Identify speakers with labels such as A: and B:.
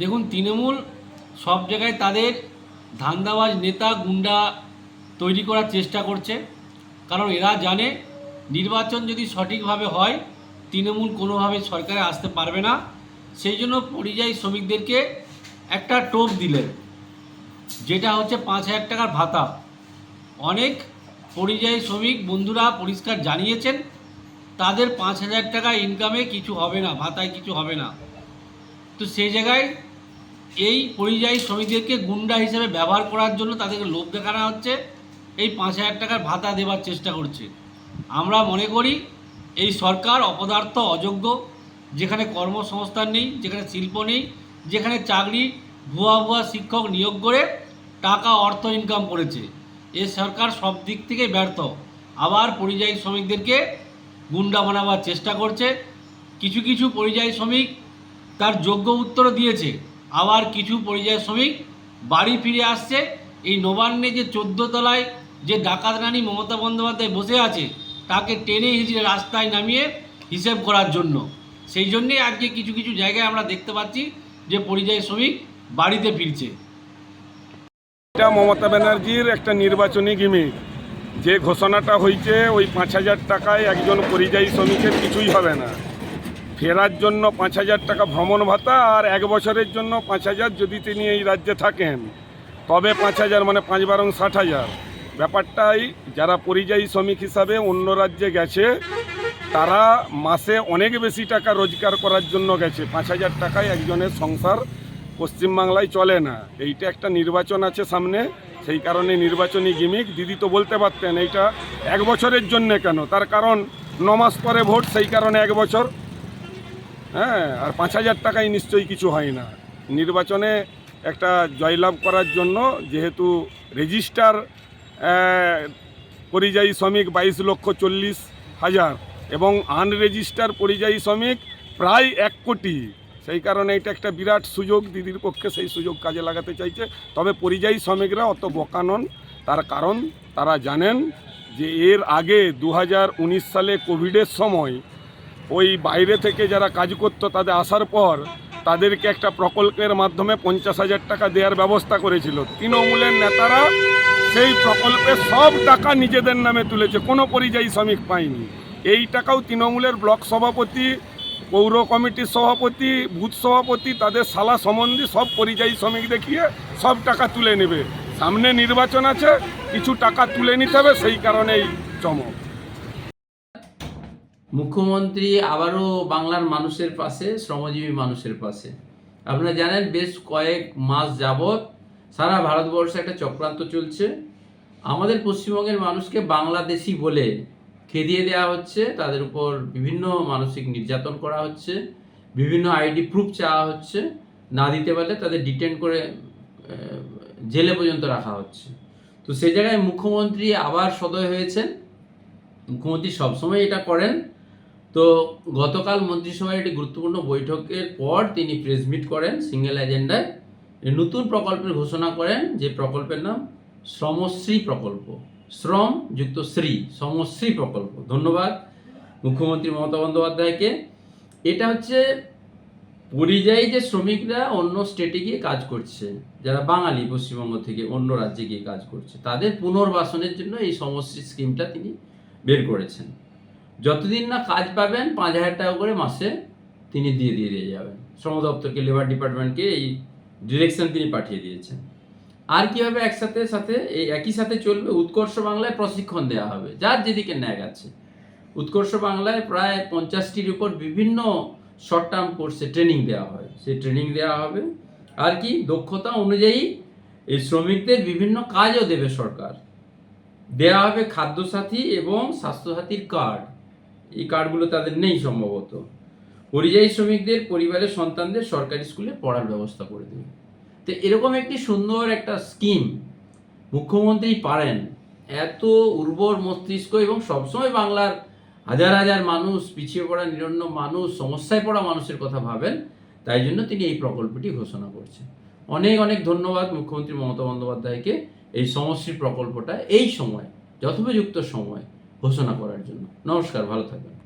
A: দেখুন, তৃণমূল সব জায়গায় তাদের ধান্দাবাজ নেতা গুন্ডা তৈরি করার চেষ্টা করছে। কারণ এরা জানে নির্বাচন যদি সঠিকভাবে হয়, তৃণমূল কোনোভাবে সরকারে আসতে পারবে না। সেই জন্য পরিযায়ী শ্রমিকদেরকে একটা টোপ দিলেন, যেটা হচ্ছে পাঁচ হাজার টাকার ভাতা। অনেক পরিযায়ী শ্রমিক বন্ধুরা পরিষ্কার জানিয়েছেন, তাদের পাঁচ হাজার টাকা ইনকামে কিছু হবে না, ভাতায় কিছু হবে না। তো সেই জায়গায় এই পরিযায়ী শ্রমিকদেরকে গুন্ডা হিসেবে ব্যবহার করার জন্য তাদেরকে লোভ দেখানো হচ্ছে। এই পাঁচ হাজার টাকার ভাতা দেওয়ার চেষ্টা করছে। আমরা মনে করি এই সরকার অপদার্থ, অযোগ্য, যেখানে কর্মসংস্থান নেই, যেখানে শিল্প নেই, যেখানে চাকরি, ভুয়া ভুয়া শিক্ষক নিয়োগ করে টাকা, অর্থ ইনকাম করেছে। এ সরকার সব দিক থেকে ব্যর্থ। আবার পরিযায়ী শ্রমিকদেরকে গুন্ডা বানাবার চেষ্টা করছে। কিছু কিছু পরিযায়ী শ্রমিক তার যোগ্য উত্তর দিয়েছে। আবার কিছু পরিযায়ী শ্রমিক বাড়ি ফিরে আসছে। এই নবান্নে যে চোদ্দ তলায় যে ডাকাত রানী মমতা বন্দ্যোপাধ্যায় বসে আছে, তাকে টেনে হিঁচড়ে রাস্তায় নামিয়ে হিসেব করার জন্য। সেই জন্যেই আজকে কিছু কিছু জায়গায় আমরা দেখতে পাচ্ছি যে পরিযায়ী শ্রমিক বাড়িতে ফিরছে।
B: এটা মমতা ব্যানার্জির একটা নির্বাচনী গিমিক। যে ঘোষণাটা হয়েছে, ওই পাঁচ হাজার টাকায় একজন পরিযায়ী শ্রমিকের কিছুই হবে না। ফেরার জন্য পাঁচ হাজার টাকা ভ্রমণ ভাতা আর এক বছরের জন্য পাঁচ হাজার যদি তিনি এই রাজ্যে থাকেন। তবে পাঁচ হাজার মানে পাঁচ বারং ষাট হাজার। ব্যাপারটাই যারা পরিযায়ী শ্রমিক হিসাবে অন্য রাজ্যে গেছে, তারা মাসে অনেক বেশি টাকা রোজগার করার জন্য গেছে। পাঁচ হাজার টাকায় একজনের সংসার পশ্চিমবাংলায় চলে না। এইটা একটা নির্বাচন আছে সামনে, সেই কারণে নির্বাচনী গিমিক দিদি তো বলতে পারতেন, এইটা এক বছরের জন্য কেন? তার কারণ ন মাস পরে ভোট, সেই কারণে এক বছর। হ্যাঁ আর পাঁচ হাজার টাকায় নিশ্চয়ই কিছু হয় না। নির্বাচনে একটা জয়লাভ করার জন্য যেহেতু রেজিস্টার পরিযায়ী শ্রমিক বাইশ লক্ষ চল্লিশ হাজার এবং আনরেজিস্টার পরিযায়ী শ্রমিক প্রায় এক কোটি। সেই কারণে এটা একটা বিরাট সুযোগ, দিদির পক্ষে সেই সুযোগ কাজে লাগাতে চাইছে। তবে পরিযায়ী শ্রমিকরা অত বোকা নন। তার কারণ তারা জানেন যে এর আগে দু হাজার উনিশ সালে কোভিডের সময় ওই বাইরে থেকে যারা কাজ করতো, তাদের আসার পর তাদেরকে একটা প্রকল্পের মাধ্যমে পঞ্চাশ হাজার টাকা দেওয়ার ব্যবস্থা করেছিল। তৃণমূলের নেতারা সেই প্রকল্পে সব টাকা নিজেদের নামে তুলেছে, কোনো পরিযায়ী শ্রমিক পায়নি। এই টাকাও তৃণমূলের ব্লক সভাপতি, পৌর কমিটির সভাপতি, বুথ সভাপতি, তাদের সালা সম্বন্ধে সব পরিযায়ী শ্রমিক দেখিয়ে সব টাকা তুলে নেবে। সামনে নির্বাচন আছে, কিছু টাকা তুলে নিতে হবে, সেই কারণেই চমক।
C: মুখ্যমন্ত্রী আবারও বাংলার মানুষের পাশে, শ্রমজীবী মানুষের পাশে। আপনারা জানেন, বেশ কয়েক মাস যাবৎ সারা ভারতবর্ষে একটা চক্রান্ত চলছে। আমাদের পশ্চিমবঙ্গের মানুষকে বাংলাদেশি বলে খেদিয়ে দেওয়া হচ্ছে। তাদের উপর বিভিন্ন মানসিক নির্যাতন করা হচ্ছে। বিভিন্ন আইডি প্রুফ চাওয়া হচ্ছে। না দিতে পারলে তাদের ডিটেন করে জেলে পর্যন্ত রাখা হচ্ছে। তো সেই জায়গায় মুখ্যমন্ত্রী আবার সদয় হয়েছেন। মুখ্যমন্ত্রী সবসময় এটা করেন। তো গতকাল মন্ত্রিসভায় একটি গুরুত্বপূর্ণ বৈঠকের পর তিনি প্রেস মিট করেন সিঙ্গেল এজেন্ডায় নতুন প্রকল্পের ঘোষণা করেন যে প্রকল্পের নাম শ্রমশ্রী প্রকল্প। শ্রম যুক্ত শ্রী, শ্রমশ্রী প্রকল্প। ধন্যবাদ মুখ্যমন্ত্রী মমতা বন্দ্যোপাধ্যায়কে। এটা হচ্ছে পরিযায়ী যে শ্রমিকরা অন্য স্টেটে গিয়ে কাজ করছে, যারা বাঙালি পশ্চিমবঙ্গ থেকে অন্য রাজ্যে গিয়ে কাজ করছে, তাদের পুনর্বাসনের জন্য এই সমশ্রী স্কিমটা তিনি বের করেছেন। যতদিন না কাজ পাবেন, পাঁচ হাজার টাকা করে মাসে তিনি দিয়ে দিয়ে দিয়ে যাবেন। শ্রম দপ্তরকে লেবার ডিপার্টমেন্টকে এই ডিরেকশন তিনি পাঠিয়ে দিয়েছেন। আর কীভাবে একসাথে সাথে, এই একই সাথে চলবে, উৎকর্ষ বাংলায় প্রশিক্ষণ দেওয়া হবে। যার যেদিকে ন্যাক আছে। উৎকর্ষ বাংলায় প্রায় পঞ্চাশটির উপর বিভিন্ন শর্ট টার্ম কোর্সে ট্রেনিং দেওয়া হয়। সেই ট্রেনিং দেওয়া হবে। আর কি, দক্ষতা অনুযায়ী এই শ্রমিকদের বিভিন্ন কাজও দেবে সরকার। দেওয়া হবে খাদ্যসাথী এবং স্বাস্থ্যসাথীর কার্ড এই কার্ডগুলো তাদের নেই সম্ভবত। পরিযায়ী শ্রমিকদের, পরিবারের সন্তানদের সরকারি স্কুলে পড়ার ব্যবস্থা করে দেবে তো এরকম একটি সুন্দর একটা স্কিম মুখ্যমন্ত্রী পারেন, এত উর্বর মস্তিষ্ক এবং সবসময় বাংলার হাজার হাজার মানুষ, পিছিয়ে পড়া নিরন্ন মানুষ, সমস্যায় পড়া মানুষের কথা ভাবেন, তাই জন্য তিনি এই প্রকল্পটি ঘোষণা করছেন। অনেক অনেক ধন্যবাদ মুখ্যমন্ত্রী মমতা বন্দ্যোপাধ্যায়কে এই সমষ্টির প্রকল্পটা এই সময়, যথোপযুক্ত সময়। ঘোষণা করার জন্য। নমস্কার ভালো থাকবেন।